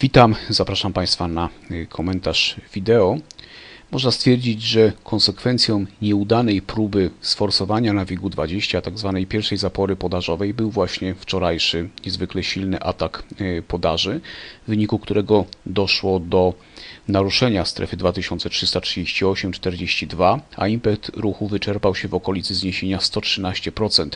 Witam, zapraszam Państwa na komentarz wideo. Można stwierdzić, że konsekwencją nieudanej próby sforsowania na WIG-20, tzw. tak pierwszej zapory podażowej, był właśnie wczorajszy niezwykle silny atak y, podaży, w wyniku którego doszło do naruszenia strefy 2338,42, a impet ruchu wyczerpał się w okolicy zniesienia 113%.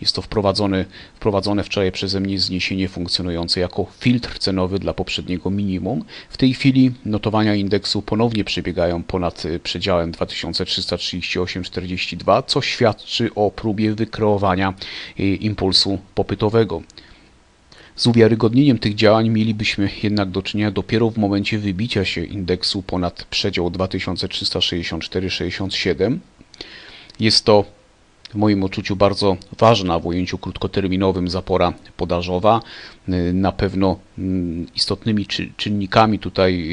Jest to wprowadzone, wprowadzone wczoraj przeze mnie zniesienie funkcjonujące jako filtr cenowy dla poprzedniego minimum. W tej chwili notowania indeksu ponownie przebiegają ponad y, przedziałem 2338,42, co świadczy o próbie wykreowania y, impulsu popytowego. Z uwiarygodnieniem tych działań mielibyśmy jednak do czynienia dopiero w momencie wybicia się indeksu ponad przedział 2364,67. Jest to w moim odczuciu bardzo ważna w ujęciu krótkoterminowym zapora podażowa. Na pewno mm, istotnymi czynnikami tutaj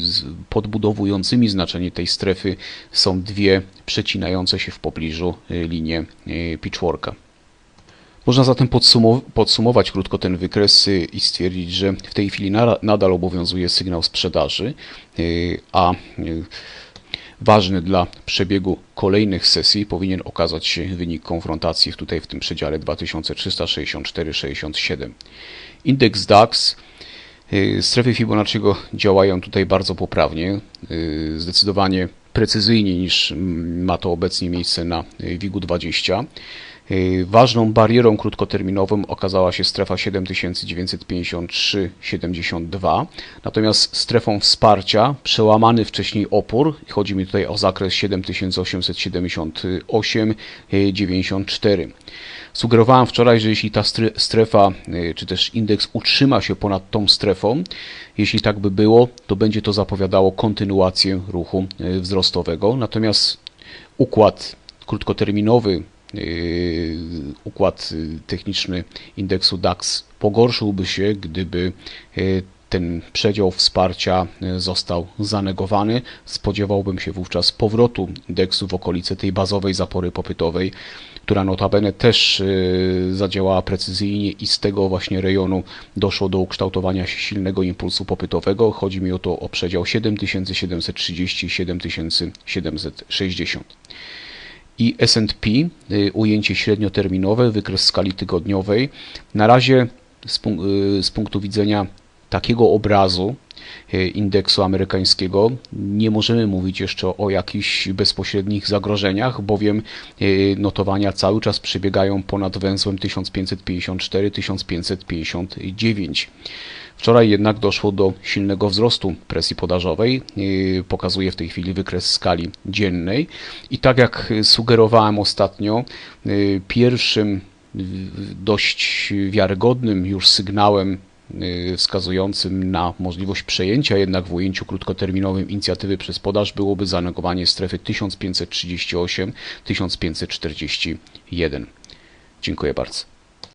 y, podbudowującymi znaczenie tej strefy są dwie przecinające się w pobliżu y, linie y, pitchworka. Można zatem podsumować krótko ten wykres y, i stwierdzić, że w tej chwili nadal obowiązuje sygnał sprzedaży, y, a y, ważny dla przebiegu kolejnych sesji powinien okazać się wynik konfrontacji tutaj w tym przedziale 2364-67. Indeks DAX Strefy Fibonacciego działają tutaj bardzo poprawnie, zdecydowanie precyzyjniej niż ma to obecnie miejsce na WIG-u 20. Y, ważną barierą krótkoterminową okazała się strefa 7953,72, natomiast strefą wsparcia przełamany wcześniej opór, chodzi mi tutaj o zakres 7878,94. Sugerowałem wczoraj, że jeśli ta strefa y, czy też indeks utrzyma się ponad tą strefą, jeśli tak by było, to będzie to zapowiadało kontynuację ruchu y, wzrostowego. Natomiast układ krótkoterminowy układ y, techniczny indeksu DAX pogorszyłby się, gdyby y, ten przedział wsparcia y, został zanegowany. Spodziewałbym się wówczas powrotu indeksu w okolice tej bazowej zapory popytowej, która notabene też zadziałała precyzyjnie i z tego właśnie rejonu doszło do ukształtowania się silnego impulsu popytowego. Chodzi mi o to o przedział 7730 7760 i S&P, y, ujęcie średnioterminowe, wykres skali tygodniowej. Na razie z, y, z punktu widzenia takiego obrazu y, indeksu amerykańskiego nie możemy mówić jeszcze o jakichś bezpośrednich zagrożeniach, bowiem notowania cały czas przebiegają ponad węzłem 1554-1559. Wczoraj jednak doszło do silnego wzrostu presji podażowej. Pokazuje w tej chwili wykres skali dziennej. I tak jak sugerowałem ostatnio, y, pierwszym y, dość wiarygodnym już sygnałem y, wskazującym na możliwość przejęcia jednak w ujęciu krótkoterminowym inicjatywy przez podaż byłoby zanegowanie strefy 1538-1541. Dziękuję bardzo.